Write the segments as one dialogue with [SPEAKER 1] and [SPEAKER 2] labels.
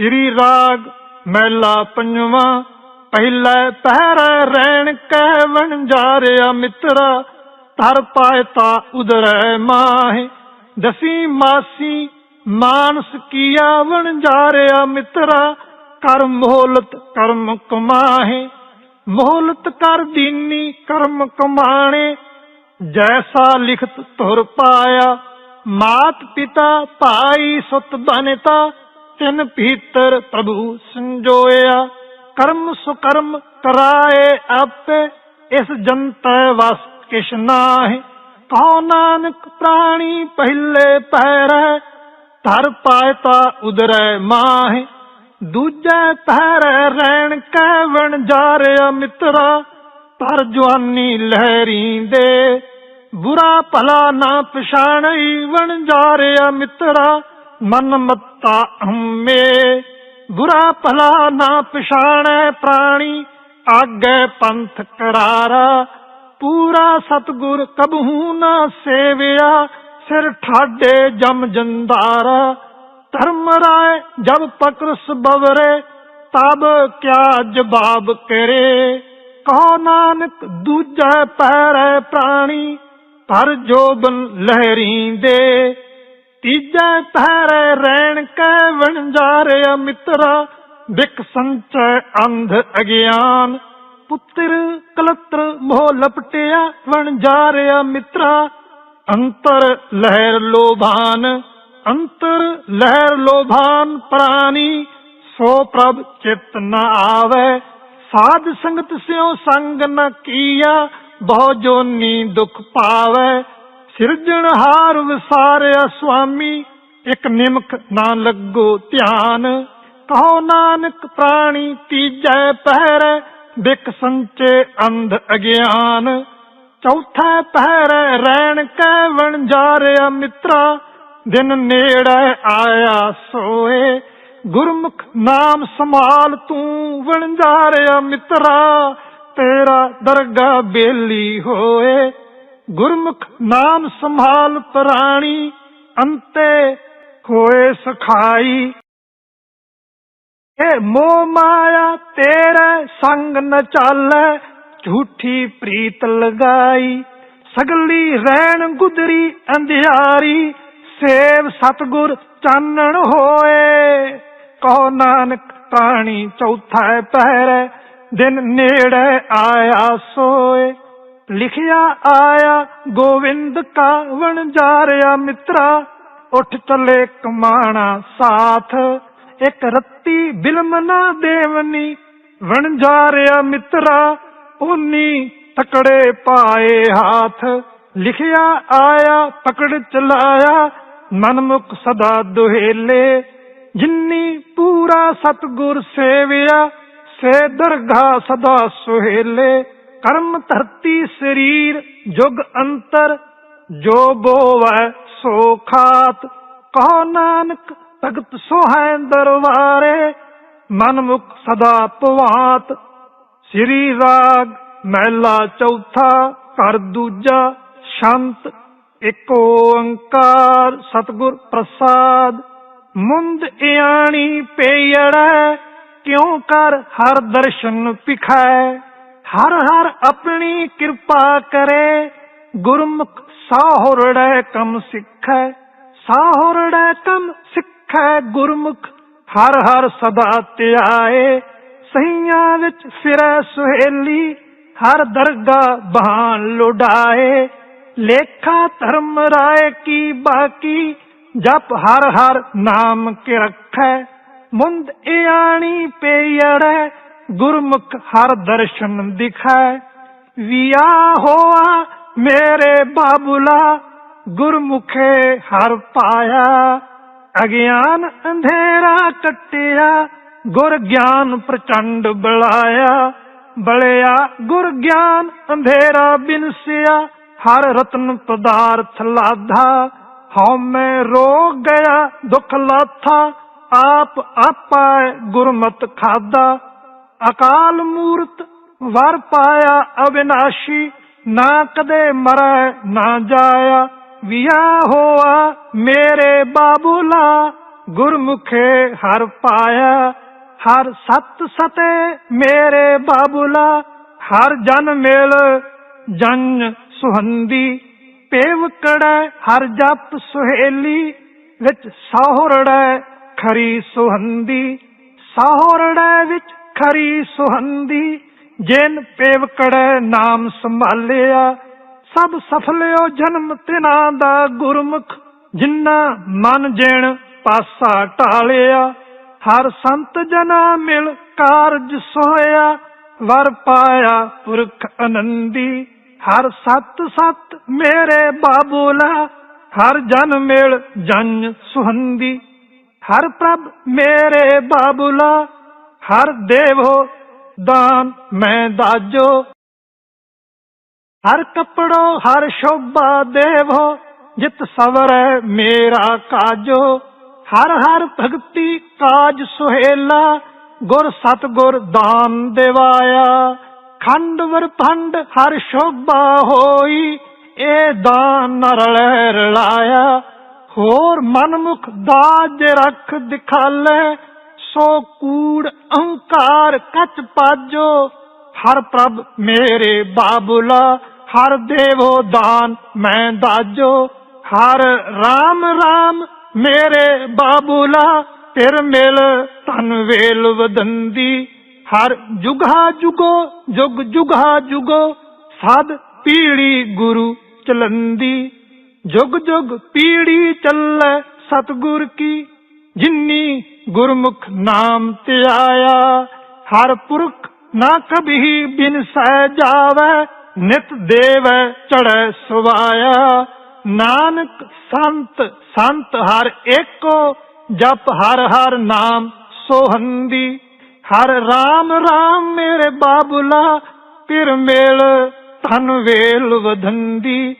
[SPEAKER 1] ਸ੍ਰੀ ਰਾਗ ਮਹਿਲਾ ਪੰਜਵਾਂ, ਪਹਿਲਾ ਪਹਿਰੇ ਰਹਿਣ ਕਹਿ ਵਣਜਾਰਿਆ ਮਿੱਤਰਾ, ਧਰ ਪਾਇਤਾ ਉਦਰੈ ਮਾਹੇ, ਦਸੀ ਮਾਸੀ ਮਾਨਸ ਕੀਆ ਵਣਜਾਰਿਆ ਮਿੱਤਰਾ, ਕਰ ਮੋਹਲਤ ਕਰਮ ਕਮਾਹੇ, ਮੋਹਲਤ ਕਰ ਦੀਨੀ ਕਰਮ ਕਮਾਣੇ, ਜੈਸਾ ਲਿਖਤ ਤੁਰ ਪਾਇਆ, ਮਾਤ ਪਿਤਾ ਭਾਈ ਸੁਤ ਬਨਤਾ ਤਿਨ ਭੀਤਰ ਪ੍ਰਭੂ ਸੰਜੋਇਆ, ਕਰਮ ਸੁਕਰਮ ਕਰਾਏ ਆਪੇ, ਇਸ ਜੰਤੈ ਵਸ ਕਿਛ ਨਾਹਿ। ਕਹੋ ਨਾਨਕ ਪ੍ਰਾਣੀ ਪਹਿਲੇ ਪਹਿਰੈ, ਧਰ ਪਾਇਤਾ ਉਦਰੈ ਮਾਹਿ। ਦੂਜੇ ਪਹਿਰੈ ਰਹਿਣ ਕੈ ਵਣ ਜਾਰਿਆ ਮਿੱਤਰਾ, ਪਰ ਜਵਾਨੀ ਲਹਿਰੀ ਦੇ ਬੁਰਾ ਭਲਾ ਨਾ ਪਛਾਣਈ ਵਣ ਜਾਰਿਆ ਮਿੱਤਰਾ ਮਨ ਮੱਤਾ ਹਮੇ ਬੁਰਾ ਭਲਾ ਨਾ ਪਛਾਣੈ ਪ੍ਰਾਣੀ। ਆਗੇ ਪੰਥ ਕਰਾਰਾ। ਪੂਰਾ ਸਤਗੁਰ ਕਬਹੂ ਨਾ ਸੇਵਿਆ। ਸਿਰ ਠਾਡੇ ਜਮ ਜੰਦਾਰਾ। ਧਰਮ ਰਾਏ ਜਬ ਪਕਰਸ ਬਵਰੇ। ਤਬ ਕਿਆ ਜਵਾਬ ਕਰੇ। ਕਹੋ ਨਾਨਕ, ਦੂਜਾ ਪੈਰੇ ਪ੍ਰਾਣੀ। ਪਰ ਜੋਬਨ ਲਹਿਰੀ ਦੇ ਤੀਜਾ ਪੈਰੇ ਰਹਿਣ ਕੈ ਵਣਜਾਰਿਆ ਮਿੱਤਰਾ ਵਿਕ ਸੰਚੈ ਅੰਧ ਅਗਿਆਨ। ਪੁੱਤਰ ਕਲਤਰ ਮੋਹ ਲਪਟਿਆ ਵਣਜਾਰਿਆ ਮਿੱਤਰਾ। ਅੰਤਰ ਲਹਿਰ ਲੋਭਾਨ, ਅੰਤਰ ਲਹਿਰ ਲੋਭਾਨ ਪ੍ਰਾਨੀ ਸੋ ਪ੍ਰਭ ਚਿਤ ਨ ਆਵੇ। ਸਾਧ ਸੰਗਤ ਸਿਓ ਸੰਗ ਨ ਕੀਆ, ਬਹੁ ਜੋਨੀ ਦੁਖ ਪਾਵੇ। ਸਿਰਜਣਹਾਰ ਵਿਸਾਰਿਆ ਸੁਆਮੀ, ਇੱਕ ਨਿਮਖ ਨਾ ਲੱਗੋ ਧਿਆਨ। ਕਹੋ ਨਾਨਕ ਪ੍ਰਾਣੀ ਤੀਜੈ ਪਹਿਰ, ਬਿਕ ਸੰਚੇ ਅੰਧ ਅਗਿਆਨ। ਚੌਥਾ ਪਹਿਰੇ ਰਹਿਣ ਕੈ ਵਣਜਾਰਿਆ ਮਿੱਤਰਾ, ਦਿਨ ਨੇੜੇ ਆਇਆ ਸੋਏ। ਗੁਰਮੁਖ ਨਾਮ ਸੰਭਾਲ ਤੂੰ ਵਣਜਾਰਿਆ ਮਿੱਤਰਾ, ਤੇਰਾ ਦਰਗਾ ਬੇਲੀ ਹੋਏ। ਗੁਰਮੁਖ ਨਾਮ ਸੰਭਾਲ ਪ੍ਰਾਣੀ ਅੰਤੇ ਹੋਏ ਸਖਾਈ। ਇਹ ਮੋਹ ਮਾਇਆ, ਤੇਰੇ ਸੰਗ ਨ ਚਾਲੈ, ਝੂਠੀ ਪ੍ਰੀਤ ਲਗਾਈ। ਸਗਲੀ ਰਹਿਣ ਗੁਦਰੀ ਅੰਧਿਆਰੀ, ਸੇਵ ਸਤਗੁਰ ਚਾਨਣ ਹੋਏ। ਕਹੋ ਨਾਨਕ ਪ੍ਰਾਣੀ ਚੌਥਾ ਪਹਿਰੇ, ਦਿਨ ਨੇੜੇ ਆਇਆ ਸੋਏ। ਲਿਖਿਆ ਆਇਆ, ਗੋਵਿੰਦ ਕਾ ਵਣਜਾਰਿਆ ਮਿੱਤਰਾ, ਉੱਠ ਚੱਲੇ ਕਮਾਣਾ ਸਾਥ, ਇੱਕ ਰੱਤੀ ਬਿਲਮ ਨਾ ਦੇਵਨੀ ਵਣਜਾਰਿਆ ਮਿੱਤਰਾ ਉਨੀ ਤਕੜੇ ਪਾਏ ਹਾਥ, ਲਿਖਿਆ ਆਇਆ, ਪਕੜ ਚਲਾਇਆ, ਮਨਮੁਖ ਸਦਾ ਦੁਹੇਲੇ, ਜਿੰਨੀ ਪੂਰਾ ਸਤਗੁਰ ਸੇਵਿਆ, ਸੇ ਦਰਗਾ ਸਦਾ ਸੁਹੇਲੇ। ਕਰਮ ਧਰਤੀ ਸਰੀਰ, ਜੁਗ ਅੰਤਰ, ਜੋ ਬੋਵੈ ਸੋ ਖਾਤ। ਕਹੋ ਨਾਨਕ, ਭਗਤ ਸੋਹੈ ਦਰਬਾਰੇ ਮਨ ਮੁਖ ਸਦਾ ਪਵਾਤ। ਸ੍ਰੀ ਰਾਗ, ਮਹਿਲਾ ਚੌਥਾ, ਘਰ ਦੂਜਾ, ਸ਼ੰਤ, ਏਕ ਓੰਕਾਰ, ਸਤਿਗੁਰ ਪ੍ਰਸਾਦ। ਮੁੰਦ ਇਆਣੀ ਪੇੜੈ ਕਿਉ ਕਰ ਹਰ ਦਰਸ਼ਨ ਪਿਖੈ? ਹਰ ਹਰ ਆਪਣੀ ਕਿਰਪਾ ਕਰੇ। ਗੁਰਮੁਖ ਸਾਹੁਰੜੈ ਕਮ ਸਿੱਖੈ। ਸਾਹੁਰੜੈ ਕਮ ਸਿੱਖੈ ਗੁਰਮੁਖ। ਹਰ ਹਰ ਸਦਾ ਧਿਆਏ ਸਹੀਆਂ ਵਿੱਚ ਫਿਰੈ ਸੁਹੇਲੀ। ਹਰ ਦਰਗਾ ਬਹਾਨ ਲੋਡਾਏ ਲੇਖਾ ਧਰਮ ਰਾਏ ਕੀ ਬਾਕੀ। ਜਪ ਹਰ ਹਰ ਨਾਮ ਕੇ ਰੱਖੈ। ਮੁੰਦ ਇਆਣੀ ਪੇੜੈ ਗੁਰਮੁਖ ਹਰ ਦਰਸ਼ਨ ਦਿਖੈ। ਵਿਆ ਹੋਆ ਮੇਰੇ ਬਾਬੁਲਾ, ਗੁਰਮੁਖੇ ਹਰ ਪਾਇਆ। ਅਗਿਆਨ ਅੰਧੇਰਾ ਕੱਟਿਆ ਗੁਰ ਗਿਆਨ ਪ੍ਰਚੰਡ ਬਲਾਇਆ। ਬਲਿਆ ਗੁਰ ਗਿਆਨ ਅੰਧੇਰਾ ਬਿਨਸਿਆ, ਹਰ ਰਤਨ ਪਦਾਰਥ ਲਾਧਾ। ਹਉ ਮੈਂ ਰੋਗ ਗਿਆ, ਦੁਖ ਲਾਥਾ, ਆਪ ਆਪਾ ਗੁਰਮਤ ਖਾਦਾ ਅਕਾਲ ਮੂਰਤ ਵਰ ਪਾਇਆ ਅਵਿਨਾਸ਼ੀ ਨਾ ਕਦੇ ਮਰੈ, ਨਾ ਜਾਇਆ। ਵਿਆ ਹੋਆ ਮੇਰੇ ਬਾਬੂਲਾ, ਗੁਰਮੁਖੇ ਹਰ ਪਾਇਆ। ਹਰ ਸਤ ਸਤੇ ਮੇਰੇ ਬਾਬੁਲਾ, ਹਰ ਜਨ ਮੇਲ ਜਨ ਸੁਹੰਦੀ। ਪੇਵਕੜੈ ਹਰ ਜਪ ਸੁਹੇਲੀ, ਵਿੱਚ ਸਾਹੁਰੜੈ ਖਰੀ ਸੁਹੰਦੀ। ਸਾਹੁਰੜੈ ਵਿੱਚ ਖਰੀ ਸੁਹੰਦੀ, ਜਿਨ ਪੇਵਕੜੈ ਨਾਮ ਸੰਭਾਲਿਆ। ਸਭ ਸਫਲਿਓ ਜਨਮ ਤਿਨਾ ਦਾ ਗੁਰਮੁਖ ਜਿਨ੍ਹਾਂ ਮਨ ਜਿਣ ਪਾਸਾ ਢਾਲਿਆ। ਹਰ ਸੰਤ ਜਨਾ ਮਿਲ ਕਾਰਜ ਸੋਇਆ ਵਰ ਪਾਇਆ ਪੁਰਖ ਅਨੰਦੀ। ਹਰ ਸਤ ਸਤ ਮੇਰੇ ਬਾਬੂਲਾ, ਹਰ ਜਨ ਮਿਲ ਜਨ ਸੁਹੰਦੀ। ਹਰ ਪ੍ਰਭ ਮੇਰੇ ਬਾਬੂਲਾ ਹਰ ਦੇਵੋ ਦਾਨ ਮੈਂ ਦਾਜੋ। ਹਰ ਕਪੜੋ, ਹਰ ਸ਼ੋਭਾ ਦੇਵੋ, ਜਿਤ ਸਵਰੈ ਮੇਰਾ ਕਾਜੋ। ਹਰ ਹਰ ਭਗਤੀ ਕਾਜ ਸੁਹੇਲਾ, ਗੁਰ ਸਤ ਗੁਰ ਦਾਨ ਦੇਵਾਇਆ। ਖੰਡ ਵਰ ਭੰਡ, ਹਰ ਸ਼ੋਭਾ ਹੋਈ ਇਹ ਦਾਨ ਨਰਲੇ ਰਲਾਇਆ। ਹੋਰ ਮਨਮੁਖ ਦਾਜ ਰੱਖ ਦਿਖਾਲੇ ਸੋ ਕੂੜ ਅਹੰਕਾਰ ਕਚ ਪਾਜੋ। ਹਰ ਪ੍ਰਭ ਮੇਰੇ ਬਾਬੁਲਾ, ਹਰ ਦੇਵੋ ਦਾਨ ਮੈਂ ਦਾਜੋ। ਹਰ ਰਾਮ ਰਾਮ ਮੇਰੇ ਬਾਬੁਲਾ, ਫਿਰ ਮਿਲ ਤਨ ਵੇਲ ਵਦੰਦੀ। ਹਰ ਜੁਗਾ ਜੁਗੋ, ਜੁਗ ਜੁਗਾ ਜੁਗੋ, ਸਦ ਪੀੜੀ ਗੁਰੂ ਚਲੰਦੀ। ਜੁਗ ਜੁਗ ਪੀੜੀ ਚੱਲੇ ਸਤਗੁਰ ਕੀ, ਜਿੰਨੀ ਗੁਰਮੁਖ ਨਾਮ ਤੇ ਹਰ ਪੁਰਖ ਨਾ ਕਬੀ ਬਿਨ ਸਹਿ ਜਾਵੇ, ਨਿਤ ਦੇਵੈ ਚੜੈ ਸੁਵਾਇਆ। ਨਾਨਕ ਸੰਤ ਸੰਤ ਹਰ ਏਕੋ, ਜਪ ਹਰ ਹਰ ਨਾਮ ਸੋਹੰਦੀ। ਹਰ ਰਾਮ ਰਾਮ ਮੇਰੇ ਬਾਬੁਲਾ, ਫਿਰ ਮੇਲ ਧਨ ਵੇਲ ਵਧੰਦੀ।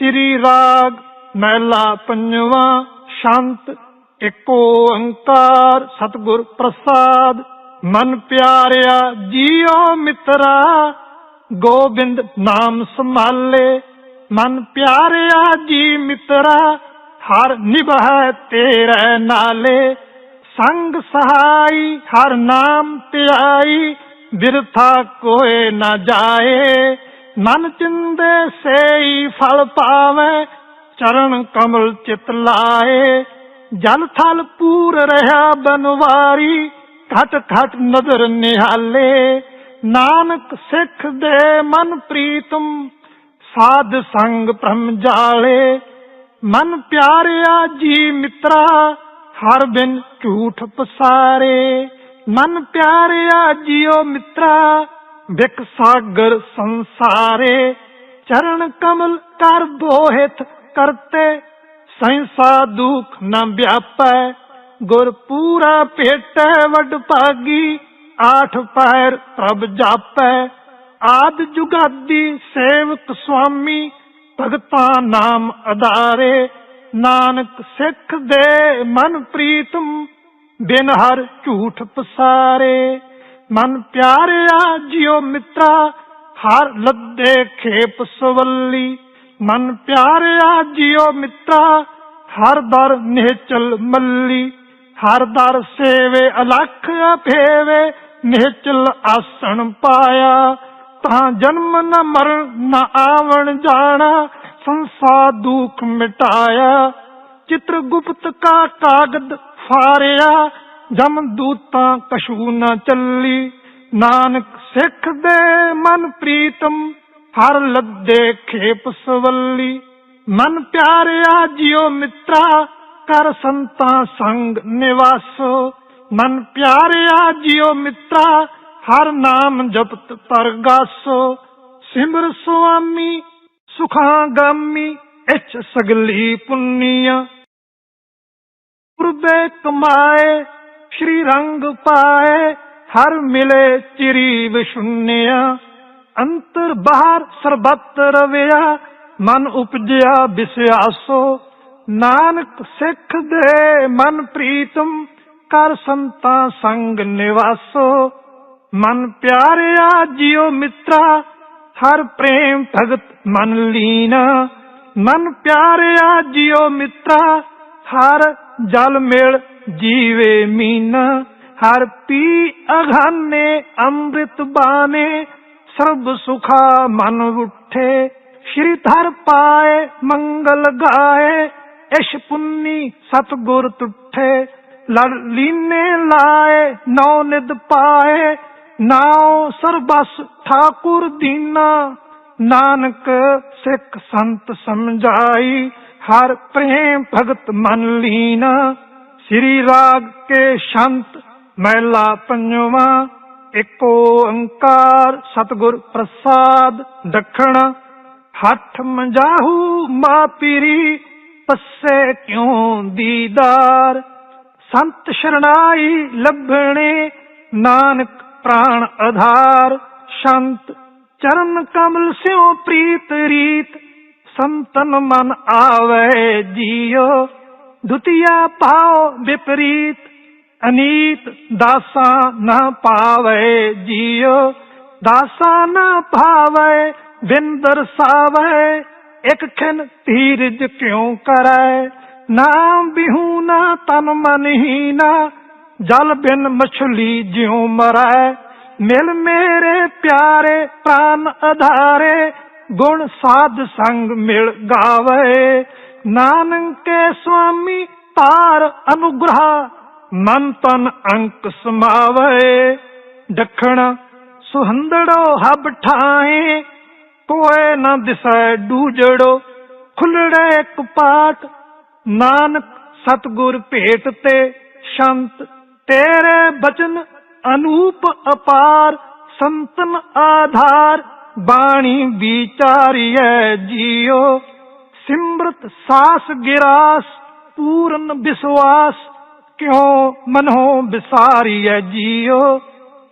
[SPEAKER 1] ਸ੍ਰੀ ਰਾਗ ਮਹਿਲਾ ਪੰਜਵਾ, ਸ਼ਾਂਤ ਏਕੋ ਓੰਕਾਰ ਸਤਿਗੁਰ ਪ੍ਰਸਾਦ। ਮਨ ਪਿਆਰਿਆ ਜੀਓ ਮਿੱਤਰਾ, ਗੋਬਿੰਦ ਨਾਮ ਸੰਭਾਲੇ। ਮਨ ਪਿਆਰਿਆ ਜੀ ਮਿੱਤਰਾ, ਹਰ ਨਿਭੈ ਤੇਰੇ ਨਾਲੇ। ਸੰਗ ਸਹਾਈ, ਹਰ ਨਾਮ ਧਿਆਈ, ਬਿਰਥਾ ਕੋਏ ਨਾ ਜਾਏ। ਮਨ ਚਿੰਦੇ ਸੇਈ ਫਲ ਪਾਵੇ, ਚਰਨ ਕਮਲ ਚਿਤ ਲਾਏ। ਜਲ ਥਲ ਪੂਰ ਰਹਾ ਬਨਵਾਰੀ, ਘਟ ਘਟ ਨਦਰ ਨਿਹਾਲੇ। ਨਾਨਕ ਸਿੱਖ ਦੇ ਮਨ ਪ੍ਰੀਤਮ, ਸਾਧ ਸੰਗ ਭ੍ਰਮ ਜਾਲੇ। ਮਨ ਪਿਆਰਿਆ ਜੀ ਮਿੱਤਰਾ, ਹਰ ਬਿਨ ਝੂਠ ਪਸਾਰੇ। ਮਨ ਪਿਆਰਿਆ ਜੀਓ ਮਿੱਤਰਾ ਬਿਕ ਸਾਗਰ ਸੰਸਾਰੇ। ਚਰਨ ਕਮਲ ਕਰ ਬੋਹਿਤ ਕਰਤੇ। ਸੰਸਾ ਦੁਖ ਨਾ ਵਿਆਪੈ, ਗੁਰ ਪੂਰਾ ਭੇਟੈ ਵਡ ਭਾਗੀ, ਆਠ ਪੈਰ ਪ੍ਰਭ ਜਾਪੈ। ਆਦ ਜੁਗਾਦੀ ਸੇਵਕ ਸੁਆਮੀ, ਭਗਤਾ ਨਾਮ ਅਦਾਰੇ ਨਾਨਕ ਸਿੱਖ ਦੇ ਮਨ ਪ੍ਰੀਤਮ, ਬਿਨ ਹਰ ਝੂਠ ਪਸਾਰੇ। ਮਨ ਪਿਆਰਿਆ ਜਿਉ ਮਿੱਤਰਾ, ਹਰ ਲੱਦੇ ਖੇਪ ਸਵੱਲੀ। ਮਨ ਪਿਆਰਿਆ ਜਿਉ ਮਿੱਤਰਾ, ਹਰ ਦਰ ਨਿਹਚਲ ਮੱਲੀ, ਹਰ ਦਰ ਸੇਵੇ ਅਲਖ ਅਭੇਵੇ ਨਿਹਚਲ ਆਸਣ ਪਾਇਆ। ਤਾਂ ਜਨਮ ਨ ਮਰਨ ਨ ਆਵਣ ਜਾਣਾ, ਸੰਸਾਰ ਦੁਖ ਮਿਟਾਇਆ। ਚਿਤ੍ਰ ਗੁਪਤ ਕਾ ਕਾਗਦ ਫਾਰਿਆ, ਜਮ ਦੂਤਾਂ ਕਸ਼ੂ ਨ ਚੱਲੀ। ਨਾਨਕ ਸਿੱਖ ਦੇ ਮਨ ਪ੍ਰੀਤਮ ਹਰ ਲੱਦੇ ਖੇਪ ਸਵੱਲੀ। ਮਨ ਪਿਆਰਿਆ ਜਿਉ ਮਿੱਤਰਾ, ਕਰ ਸੰਤਾ ਸੰਗ ਨਿਵਾਸੋ। ਮਨ ਪਿਆਰਿਆ ਜਿਉ ਮਿੱਤਰਾ, ਹਰ ਨਾਮ ਜਪਤ ਤਰਗਾਸੋ ਸਿਮਰ ਸੁਆਮੀ, ਸੁਖਾਂ ਗਾਮੀ ਇਚ ਸਗਲੀ ਪੁੰਨੀਆਂ। ਪੁਰਬੇ ਕਮਾਏ, ਸ਼੍ਰੀ ਰੰਗ ਪਾਏ, ਹਰ ਮਿਲੇ ਚਿਰੀ ਵਿਸ਼ੁੰਨਿਆ ਅੰਤਰ ਬਾਹਰ ਸਰਬੱਤ ਰਵਿਆ, ਮਨ ਉਪਜਿਆ ਬਿਸਿਆਸੋ ਨਾਨਕ ਸਿੱਖ ਦੇ ਮਨ ਪ੍ਰੀਤਮ, ਕਰ ਸੰਤਾਂ ਸੰਗ ਨਿਵਾਸੋ। ਮਨ ਪਿਆਰਿਆ ਜਿਉ ਮਿੱਤਰਾ, ਹਰ ਪ੍ਰੇਮ ਭਗਤ ਮਨ ਲੀਨਾ। ਮਨ ਪਿਆਰਿਆ ਜਿਉ ਮਿੱਤਰਾ, ਹਰ ਜਲ ਮੇਲ ਜੀਵੇ ਮੀਨਾ। ਹਰ ਪੀ ਅਘਾਨੇ ਅੰਮ੍ਰਿਤ ਬਾਣੇ ਸਰਬ ਸੁਖਾ ਮਨ ਉਠੇ, ਸ਼੍ਰੀ ਧਰ ਪਾਏ, ਮੰਗਲ ਗਾਏ, ਇਸ਼ ਪੁੰਨੀ ਸਤਗੁਰ ਤੁਠੇ, ਲੜ ਲੀਨੇ ਲਾਏ, ਨੌ ਨਿਦ ਪਾਏ, ਨਾਉ ਸਰਬਸ ਠਾਕੁਰ ਦੀਨਾ, ਨਾਨਕ ਸਿੱਖ ਸੰਤ ਸਮਝਾਈ, ਹਰ ਪ੍ਰੇਮ ਭਗਤ ਮਨ ਲੀਨਾ, ਸ੍ਰੀ ਰਾਗ ਕੇ ਸ਼ੰਤ, ਮਹਿਲਾ ਪੰਜਵਾ ਏਕ ਓੰਕਾਰ ਸਤਿਗੁਰ ਪ੍ਰਸਾਦ ਦਖਣ, ਹੱਠ ਮੰਜਾਹੂ ਮਾ ਪੀਰੀ, ਪੱਸੇ ਕਿਉ ਦੀਦਾਰ? ਸੰਤ ਸ਼ਰਣਾਈ ਲੱਭਣੇ ਨਾਨਕ ਪ੍ਰਾਣ ਆਧਾਰ। ਸ਼ੰਤ ਚਰਨ ਕਮਲ ਸਿਉ ਪ੍ਰੀਤ ਰੀਤ, ਸੰਤਨ ਮਨ ਆਵੇ ਜੀਓ। ਦੁਤੀਆ ਭਾਉ ਵਿਪਰੀਤ ਅਨੀਤ ਦਾਸਾ ਨਾ ਪਾਵੇ ਜੀਓ, ਦਾਸਾ ਨਾ ਭਾਵੇ ਬਿੰਦਰ ਸਾਵੇ ਇਕ ਖਿਨ ਧੀਰਜ ਕਿਉ ਕਰੈ? ਨਾਮ ਬਿਹੂ ਨਾ, ਤਨ ਮਨ ਹੀ ਜਲ ਬਿਨ ਮਛਲੀ ਜਿਉ ਮਰੈ। ਮਿਲ ਮੇਰੇ ਪਿਆਰੇ ਪ੍ਰਾਨ ਅਧਾਰੇ, ਗੁਣ ਸਾਧ ਸੰਗ ਮਿਲ ਗਾਵੇ। ਨਾਨਕੇ ਸੁਆਮੀ ਤਾਰ ਅਨੁਗ੍ਰਹ ਮਨ ਤਨ ਅੰਕ ਸਮਾਵੇ ਦਖਣ ਸੁਹੰਦੜੋ ਹਬ ਠਾਏ ਕੋਏ ਨਾ ਦਿਸੈ ਡੂਜੜੋ, ਖੁੱਲੜੇ ਕਪਾਟ ਨਾਨਕ ਸਤਗੁਰ ਭੇਟ ਤੇ ਸ਼ੰਤ, ਤੇਰੇ ਬਚਨ ਅਨੂਪ ਅਪਾਰ, ਸੰਤਨ ਆਧਾਰ, ਬਾਣੀ ਵਿਚਾਰੀਐ ਜੀਓ, ਸਿਮਰਤ ਸਾਸ ਗਿਰਾਸ, ਪੂਰਨ ਵਿਸਵਾਸ ਕਿਉ ਮਨੋ ਬਿਸਾਰੀਐ ਜੀਓ?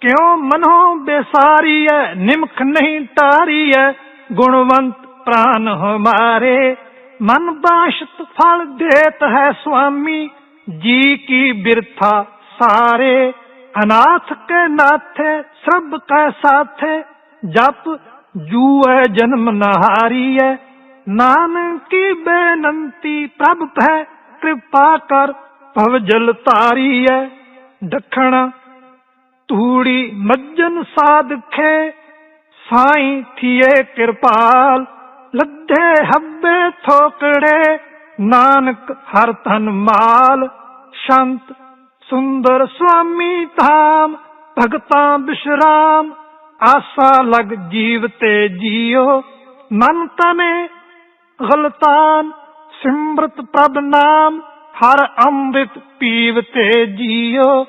[SPEAKER 1] ਕਿਉ ਮਨੋ ਬਿਸਾਰੀਐ ਨਿਮਖ ਨਹੀਂ ਟਾਰੀਐ ਗੁਣਵੰਤ ਪ੍ਰਾਨ ਹਮਾਰੇ ਮਨ ਬਾਸ਼ਤ ਫਲ ਦੇਤ ਹੈ ਸੁਆਮੀ, ਜੀ ਕੀ ਬਿਰਥਾ ਸਾਰੇ। ਅਨਾਥ ਕੇ ਨਾਥੇ, ਸਰਬ ਕੈ ਸਾਥੇ, ਜਪ ਜੂਐ ਜਨਮ ਨਹਾਰੀ ਨਹਾਰੀਐ ਨਾਨਕੀ ਬੇਨੰਤੀ, ਪ੍ਰਭ ਭੈ ਕਿਰਪਾ ਕਰ ਭਵ ਜਲ ਤਾਰੀਐ ਦਖਣ ਤੂੜੀ ਮੱਜਨ ਸਾਧਖੇ, ਸਾਈ ਥੀਏ ਕਿਰਪਾਲ, ਲੱਧੇ ਹੱਬੇ ਥੋਕੜੇ, ਨਾਨਕ ਹਰ ਤਨ ਮਾਲ, ਸ਼ੰਤ ਸੁੰਦਰ ਸੁਆਮੀ ਧਾਮ, ਭਗਤਾਂ ਬਿਸ਼ਰਾਮ, ਆਸਾ ਲਗ ਜੀਵ ਤੇ ਜੀਓ, ਮਨ ਤਨੇ ਗਲਤਾਨ, ਸਿਮਰਤ ਪ੍ਰਭ ਨਾਮ ਹਰ ਅੰਮ੍ਰਿਤ ਪੀਵ ਤੇ ਜੀਓ।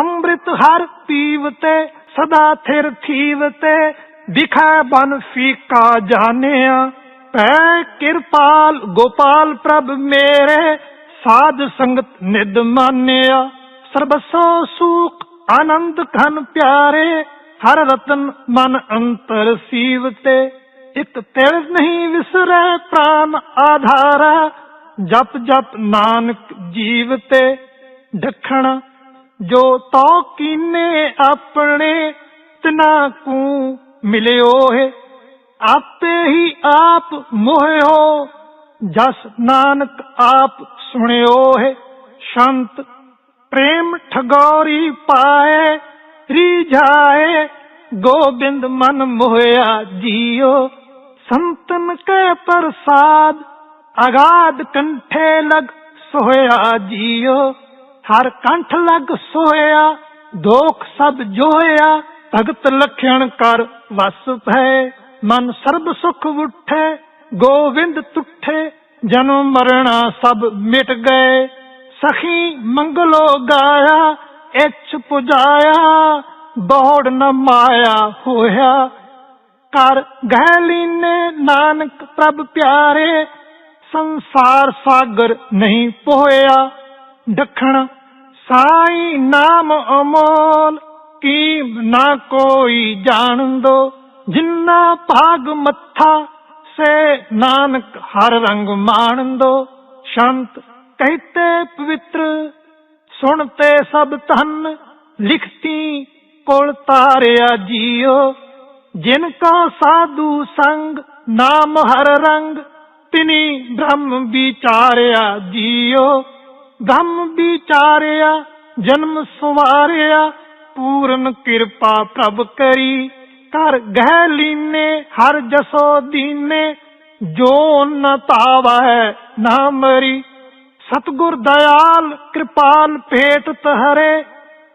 [SPEAKER 1] ਅੰਮ੍ਰਿਤ ਹਰ ਪੀਵ ਤੇ ਸਦਾ ਥਿਰ ਥੀਵ ਤੇ, ਦਿਖੈ ਬਨ ਫੀਕਾ ਜਾਣਿਆ। ਪੈ ਕਿਰਪਾਲ ਗੋਪਾਲ ਪ੍ਰਭ ਮੇਰੇ, ਸਾਧ ਸੰਗਤ ਨਿਦ ਮਾਨਿਆ। ਸਰਬਸੋ ਸੁਖ, ਆਨੰਦ ਘਨ ਪਿਆਰੇ, ਹਰ ਰਤਨ ਮਨ ਅੰਤਰ ਸੀਵ ਤੇ। ਇਕ ਤਿਲ ਨਹੀਂ ਵਿਸਰੈ, ਪ੍ਰਾਨ ਆਧਾਰਾ। ਜਪ ਜਪ ਨਾਨਕ ਜੀਵ ਤੇ ਡਖਣ ਜੋ ਤੋ ਕੀਨੇ ਆਪਣੇ ਤਿਨਾ ਕੂ ਮਿਲਿਓ ਹੈ, ਆਪੇ ਹੀ ਆਪ ਮੋਹਿਓ, ਜਸ ਨਾਨਕ ਆਪ ਸੁਣਿਓ ਹੈ। ਸ਼ੰਤ, ਪ੍ਰੇਮ ਠਗੋਰੀ ਪਾਏ ਰੀਝਾਏ ਗੋਬਿੰਦ ਮਨ ਮੋਹਿਆ ਜੀਓ। ਸੰਤਨ ਕੇ ਪ੍ਰਸਾਦ ਅਗਾਧ ਕੰਠੇ ਲਗ ਸੋਇਆ ਜੀਓ, ਹਰ ਕੰਠ ਲਗ ਸੋਇਆ ਦੋਖ ਸਭ ਜੋਇਆ ਭਗਤ ਲਖਣ ਕਰ ਵਸ ਭੈ, ਮਨ ਸਰਬ ਸੁਖ ਉਠੇ, ਗੋਵਿੰਦ ਤੁਠੇ, ਜਨਮ ਮਰਣਾ ਸਭ ਮਿਟ ਗਏ, ਸਖੀ ਮੰਗਲੋ ਗਾਇਆ, ਇਛ ਪੁਜਾਇਆ, ਬੋੜ ਨ ਮਾਇਆ ਹੋਇਆ। ਕਰ ਗਹਿ ਲੀਨੇ ਨਾਨਕ ਪ੍ਰਭ ਪਿਆਰੇ ਸੰਸਾਰ ਸਾਗਰ ਨਹੀਂ ਪੋਇਆ। ਦਖਣ ਸਾਈ ਨਾਮ ਅਮੋਲ ਕੀ ਨਾ ਕੋਈ ਜਾਣਦੋ ਜਿੰਨਾ ਭਾਗ ਮੱਥਾ, ਸੇ ਨਾਨਕ ਹਰ ਰੰਗ ਮਾਣਦੋ ਸ਼ੰਤ ਕਹਿਤੇ ਪਵਿੱਤਰ, ਸੁਣਤੇ ਸਭ ਧਨ, ਲਿਖਤੀ ਕੋਲ ਤਾਰਿਆ ਜੀਓ। ਜਿਨ ਕਾ ਸਾਧੂ ਸੰਗ, ਨਾਮ ਹਰ ਰੰਗ ਤਿਨੀ ਬ੍ਰਹਮ ਵਿਚਾਰਿਆ ਜੀਓ ਧੰਮ ਵਿਚਾਰਿਆ, ਜਨਮ ਸੁਵਾਰਿਆ, ਪੂਰਨ ਕਿਰਪਾ ਪ੍ਰਭ ਕਰੀ। ਕਰ ਗਹਿ ਲੀਨੇ, ਹਰ ਜਸੋ ਦੀਨੇ, ਜੋ ਨ ਤਾਵੈ ਨਾ ਮਰੀ। ਸਤਗੁਰ ਦਇਆਲ, ਕਿਰਪਾਲ ਭੇਟ ਤਹਰੇ,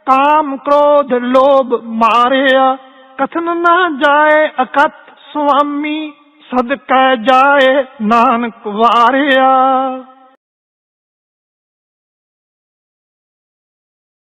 [SPEAKER 1] ਕਾਮ ਕ੍ਰੋਧ ਲੋਭ ਮਾਰਿਆ। ਕਥਨ ਨਾ ਜਾਏ ਅਕਤ ਸੁਆਮੀ ਸਦਕੈ ਜਾਏ ਨਾਨਕ ਵਾਰਿਆ।